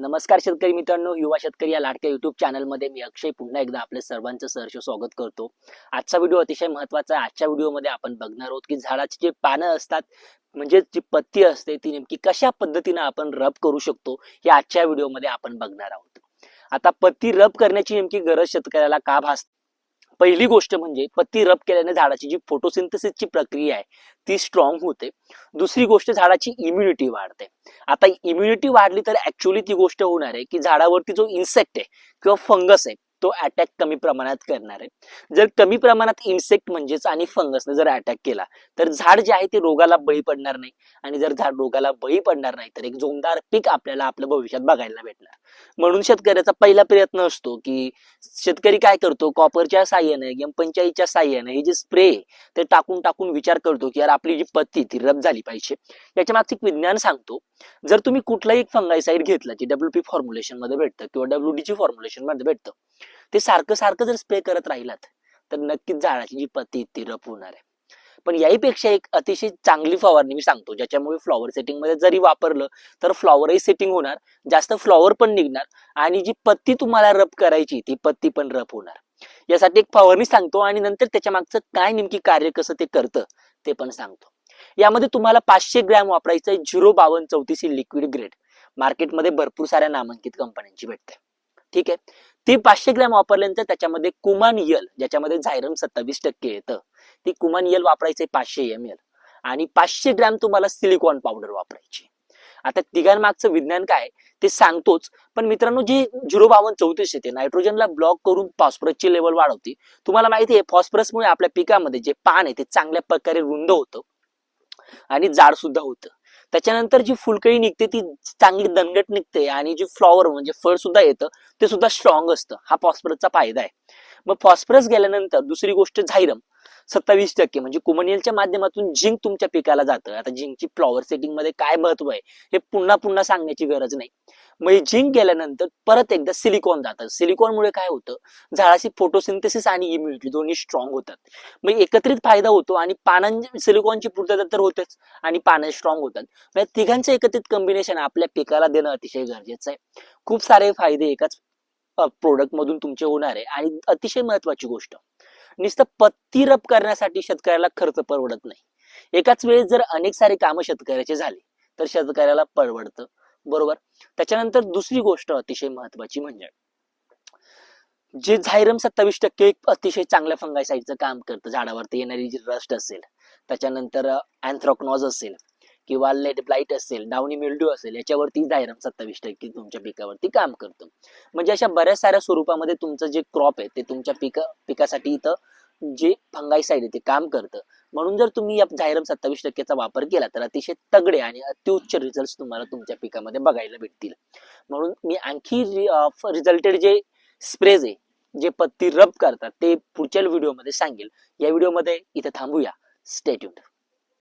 नमस्कार शेतकरी मित्रांनो युवा शेतकरी या लाडक्या युट्यूब चॅनलमध्ये मी अक्षय. पुन्हा एकदा आपल्या सर्वांचं सहर्ष स्वागत करतो. आजचा व्हिडिओ अतिशय महत्त्वाचा आहे. आजच्या व्हिडिओमध्ये आपण बघणार आहोत की झाडाची जे पानं असतात म्हणजे जी पत्ती असते ती नेमकी कशा पद्धतीनं आपण रब करू शकतो हे आजच्या व्हिडिओमध्ये आपण बघणार आहोत. आता पत्ती रब करण्याची नेमकी गरज शेतकऱ्याला का भासते पहिली गोष्ट म्हणजे पत्ती रब केल्याने झाडाची जी फोटोसिंथेसिसची प्रक्रिया आहे ती स्ट्रॉंग होते. दुसरी गोष्ट झाडाची इम्युनिटी वाढते. आता इम्युनिटी वाढली तर ऍक्च्युली ती गोष्ट होणार आहे की झाडावरती जो इन्सेक्ट आहे किंवा फंगस आहे तो अटॅक कमी प्रमाणात करणार आहे. जर कमी प्रमाणात इन्सेक्ट म्हणजेच आणि फंगसने जर अटॅक केला तर झाड जे आहे ते रोगाला बळी पडणार नाही. आणि जर झाड रोगाला बळी पडणार नाही तर एक जोमदार पीक आपल्याला आपल्या भविष्यात बघायला भेटणार. म्हणून शेतकऱ्याचा पहिला प्रयत्न असतो की शेतकरी काय करतो? कॉपरच्या साह्याने किंवा पंचायतच्या साह्याने हे जे स्प्रे ते टाकून टाकून विचार करतो की यार आपली जी पत्ती ती रब झाली पाहिजे. याच्या मागचं एक विज्ञान सांगतो जर तुम्ही कुठलाही एक फंगाईसाईड घेतला जे डब्ल्यू पी फॉर्म्युलेशनमध्ये भेटतं किंवा डब्ल्यू डी ची फॉर्म्युलेशनमध्ये भेटतं ते सारखं सारखं जर स्प्रे करत राहिलात तर नक्कीच झाडाची जी पत्ती ती रप होणार आहे. पण याहीपेक्षा एक अतिशय चांगली फवारणी मी सांगतो ज्याच्यामुळे फ्लॉवर सेटिंगमध्ये जरी वापरलं तर फ्लॉवरही सेटिंग होणार जास्त फ्लॉवर पण निघणार आणि जी पत्ती तुम्हाला रप करायची ती पत्ती पण रप होणार. यासाठी एक फवारणी सांगतो आणि नंतर त्याच्या मागचं काय नेमकी कार्य कसं ते करतं ते पण सांगतो. यामध्ये तुम्हाला पाचशे ग्रॅम वापरायचं आहे झिरो बावन्न चौतीस लिक्विड ग्रेड मार्केटमध्ये भरपूर साऱ्या नामांकित कंपन्यांची भेटते. ठीक आहे? ती पाचशे ग्रॅम वापरल्यानंतर त्याच्यामध्ये कुमान यल ज्याच्यामध्ये झायरम सत्तावीस टक्के येतं. ती कुमानियल वापरायचे पाचशे एम एल आणि पाचशे ग्रॅम तुम्हाला सिलिकॉन पावडर वापरायची. आता तिघांमागचं विज्ञान काय ते सांगतोच पण मित्रांनो जी झिरो बावन्न चौतीस येते नायट्रोजनला ब्लॉक करून फॉस्फरसची लेवल वाढवते. तुम्हाला माहिती आहे फॉस्फरसमुळे आपल्या पिकामध्ये जे पान आहे ते चांगल्या प्रकारे रुंद होतं आणि जाड सुद्धा होतं. त्याच्यानंतर जी फुलकळी निघते ती चांगली दणगट निघते आणि जी फ्लॉवर म्हणजे फळ सुद्धा येतं ते सुद्धा स्ट्रॉंग असतं. हा फॉस्फरसचा फायदा आहे. मग फॉस्फरस गेल्यानंतर दुसरी गोष्ट झायरम. सत्तावीस टक्के. म्हणजे कुमनियलच्या माध्यमातून झिंक तुमच्या पिकाला जातं. आता झिंकची फ्लॉवर सेटिंगमध्ये काय महत्त्व आहे हे पुन्हा पुन्हा सांगण्याची गरज नाही. मग झिंक गेल्यानंतर परत एकदा सिलिकॉन जातं. सिलिकॉनमुळे काय होतं? झाडाची फोटोसिंथेसिस आणि इम्युनिटी दोन्ही स्ट्रॉंग होतात. मग एकत्रित फायदा होतो आणि पानां सिलिकॉनची पूर्तता तर होतेच आणि पानं स्ट्रॉंग होतात. मग तिघांचं एकत्रित कॉम्बिनेशन आपल्या पिकाला देणं अतिशय गरजेचं आहे. खूप सारे फायदे एकाच प्रोडक्ट मधून तुमचे होणार आहे आणि अतिशय महत्वाची गोष्ट. नुसतं पत्ती रप करण्यासाठी शेतकऱ्याला खर्च परवडत नाही. एकाच वेळेस जर अनेक सारे कामं शेतकऱ्याचे झाले तर शेतकऱ्याला परवडतं. बरोबर? त्याच्यानंतर दुसरी गोष्ट अतिशय महत्वाची म्हणजे जे झायरम सत्तावीस टक्के अतिशय चांगल्या फंगायसाईडचं काम करतं झाडावरती येणारी जी रस्ट असेल त्याच्यानंतर अँथ्रॉकनॉज असेल किंवा लेड ब्लाइट असेल डाउनी मिल्ड्यू असेल याच्यावरती झायरम सत्तावीस टक्के तुमच्या पिकावरती काम करतो. म्हणजे अशा बऱ्याच साऱ्या स्वरूपामध्ये तुमचं जे क्रॉप आहे ते तुमच्या पिका पिकासाठी इथं जे फंगाईसाईड आहे ते काम करतं. म्हणून जर तुम्ही या झायरम सत्तावीस टक्केचा वापर केला तर अतिशय तगडे आणि अत्युच्च रिझल्ट तुम्हाला तुमच्या पिकामध्ये बघायला भेटतील. म्हणून मी आणखी रिझल्टेड जे स्प्रेज आहे जे पत्ती रब करतात ते पुढच्या व्हिडिओमध्ये सांगेल. या व्हिडिओमध्ये इथं थांबूया. स्टेट्यूट